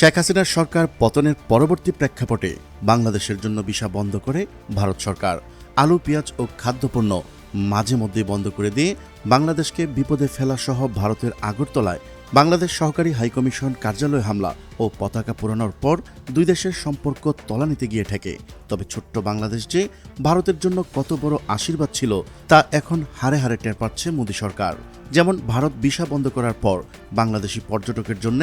শেখ হাসিনার সরকার পতনের পরবর্তী প্রেক্ষাপটে বাংলাদেশের জন্য ভিসা বন্ধ করে ভারত সরকার। আলু, পেঁয়াজ ও খাদ্যপণ্য মাঝে মধ্যে বন্ধ করে দিয়ে বাংলাদেশকে বিপদে ফেলা সহ ভারতের আগরতলায় বাংলাদেশ সহকারী হাইকমিশন কার্যালয় হামলা। ও পতাকা পোড়ানোর পর দুই দেশের সম্পর্ক তলানিতে গিয়ে ঠেকে। তবে ছোট্ট বাংলাদেশ যে ভারতের জন্য কত বড় আশীর্বাদ ছিল, তা এখন হারে হারে টের পাচ্ছে মোদী সরকার। যেমন ভারত ভিসা বন্ধ করার পর বাংলাদেশি পর্যটকের জন্য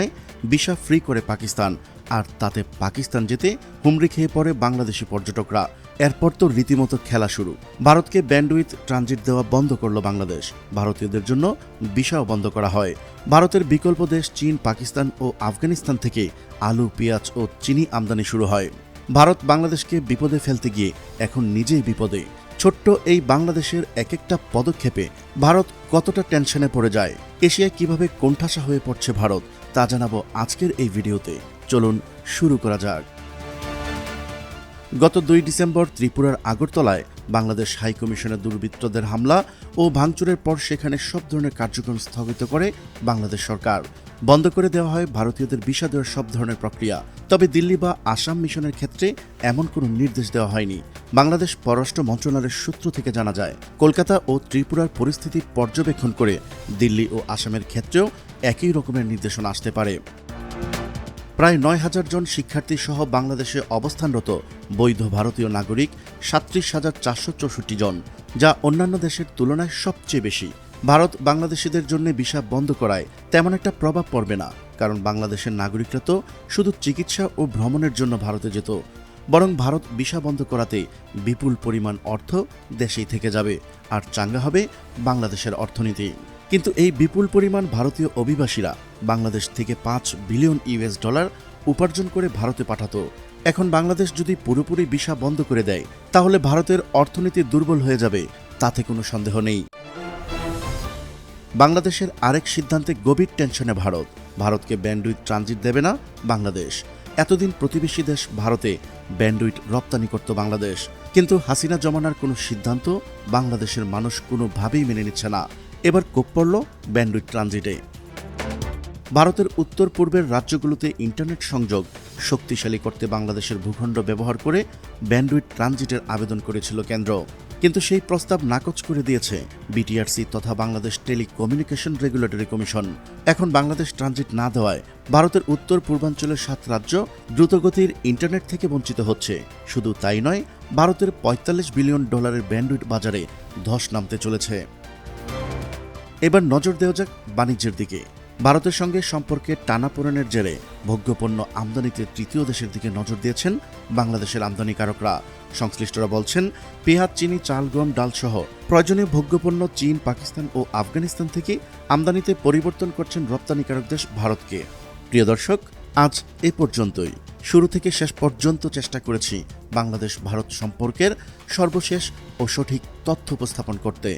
ভিসা ফ্রি করে পাকিস্তান, আর তাতে পাকিস্তান যেতে হুমড়ি খেয়ে পড়ে বাংলাদেশি পর্যটকরা। এরপর তো রীতিমতো খেলা শুরু। ভারতকে ব্যান্ডউইথ ট্রানজিট দেওয়া বন্ধ করল বাংলাদেশ। ভারতীয়দের জন্য ভিসাও বন্ধ করা হয়। ভারতের বিকল্প দেশ চীন, পাকিস্তান ও আফগানিস্তান থেকে আলু, পেঁয়াজ ও চিনি আমদানি শুরু হয়। ভারত বাংলাদেশকে বিপদে ফেলতে গিয়ে এখন নিজেই বিপদে। ছোট্ট এই বাংলাদেশের এক একটা পদক্ষেপে ভারত কতটা টেনশনে পড়ে যায়, এশিয়ায় কীভাবে কোণঠাসা হয়ে পড়ছে ভারত, তা জানাব আজকের এই ভিডিওতে। চলুন শুরু করা যাক। গত দুই ডিসেম্বর ত্রিপুরার আগরতলায় বাংলাদেশ হাইকমিশনের দুর্বৃত্তদের হামলা ও ভাঙচুরের পর সেখানে সব ধরনের কার্যক্রম স্থগিত করে বাংলাদেশ সরকার। বন্ধ করে দেওয়া হয় ভারতীয়দের ভিসা দেওয়ার সব ধরনের প্রক্রিয়া। তবে দিল্লি বা আসাম মিশনের ক্ষেত্রে এমন কোনো নির্দেশ দেওয়া হয়নি। বাংলাদেশ পররাষ্ট্র মন্ত্রণালয়ের সূত্র থেকে জানা যায়, কলকাতা ও ত্রিপুরার পরিস্থিতি পর্যবেক্ষণ করে দিল্লি ও আসামের ক্ষেত্রেও একই রকমের নির্দেশনা আসতে পারে। প্রায় নয় হাজার জন শিক্ষার্থী সহ বাংলাদেশে অবস্থানরত বৈধ ভারতীয় নাগরিক সাত্রিশ হাজার চারশো চৌষট্টি জন, যা অন্যান্য দেশের তুলনায় সবচেয়ে বেশি। ভারত বাংলাদেশিদের জন্য ভিসা বন্ধ করায় তেমন একটা প্রভাব পড়বে না, কারণ বাংলাদেশের নাগরিকরা তো শুধু চিকিৎসা ও ভ্রমণের জন্য ভারতে যেত, বরং ভারত ভিসা বন্ধ করাতে বিপুল পরিমাণ অর্থ দেশেই থেকে যাবে, আর চাঙ্গা হবে বাংলাদেশের অর্থনীতি। কিন্তু এই বিপুল পরিমাণ ভারতীয় অভিবাসীরা বাংলাদেশ থেকে পাঁচ বিলিয়ন ইউএস ডলার উপার্জন করে ভারতে পাঠাতো। এখন বাংলাদেশ যদি পুরোপুরি ভিসা বন্ধ করে দেয়, তাহলে ভারতের অর্থনীতি দুর্বল হয়ে যাবে, তাতে কোনো সন্দেহ নেই। বাংলাদেশের আরেক সিদ্ধান্তে গভীর টেনশনে ভারত। ভারতকে ব্যান্ডউইথ ট্রানজিট দেবে না বাংলাদেশ। এতদিন প্রতিবেশী দেশ ভারতে ব্যান্ডউইট রপ্তানি করত বাংলাদেশ। কিন্তু হাসিনা জমানার কোনো সিদ্ধান্ত বাংলাদেশের মানুষ কোনোভাবেই মেনে নিচ্ছে না। এবার কোপ পড়ল ব্যান্ডউইট ট্রানজিটে। ভারতের উত্তর পূর্বের রাজ্যগুলোতে ইন্টারনেট সংযোগ শক্তিশালী করতে বাংলাদেশের ভূখণ্ড ব্যবহার করে ব্যান্ডউইট ট্রানজিটের আবেদন করেছিল কেন্দ্র। কিন্তু সেই প্রস্তাব নাকচ করে দিয়েছে বিটিআরসি তথা বাংলাদেশ টেলিকমিউনিকেশন রেগুলেটরি কমিশন। এখন বাংলাদেশ ট্রানজিট না দেওয়ায় ভারতের উত্তর পূর্বাঞ্চলের সাত রাজ্য দ্রুতগতির ইন্টারনেট থেকে বঞ্চিত হচ্ছে। শুধু তাই নয়, ভারতের পঁয়তাল্লিশ বিলিয়ন ডলারের ব্যান্ডউইট বাজারে ধস নামতে চলেছে। এবার নজর দেওয়া যাক বাণিজ্যের দিকে। ভারতের সঙ্গে সম্পর্কে টানাপোড়েনের জেরে ভোগ্যপণ্য আমদানিতে তৃতীয় দেশের দিকে নজর দিয়েছেন বাংলাদেশের আমদানিকারকরা। সংশ্লিষ্টরা বলছেন, পেঁয়াজ, চিনি চাল গম ডাল সহ প্রয়োজনীয় ভোগ্যপণ্য চীন, পাকিস্তান ও আফগানিস্তান থেকে আমদানিতে পরিবর্তন করছেন রপ্তানিকারক দেশ ভারতকে। প্রিয় দর্শক, আজ এ পর্যন্তই। শুরু থেকে শেষ পর্যন্ত চেষ্টা করেছি বাংলাদেশ ভারত সম্পর্কের সর্বশেষ ও সঠিক তথ্য উপস্থাপন করতে।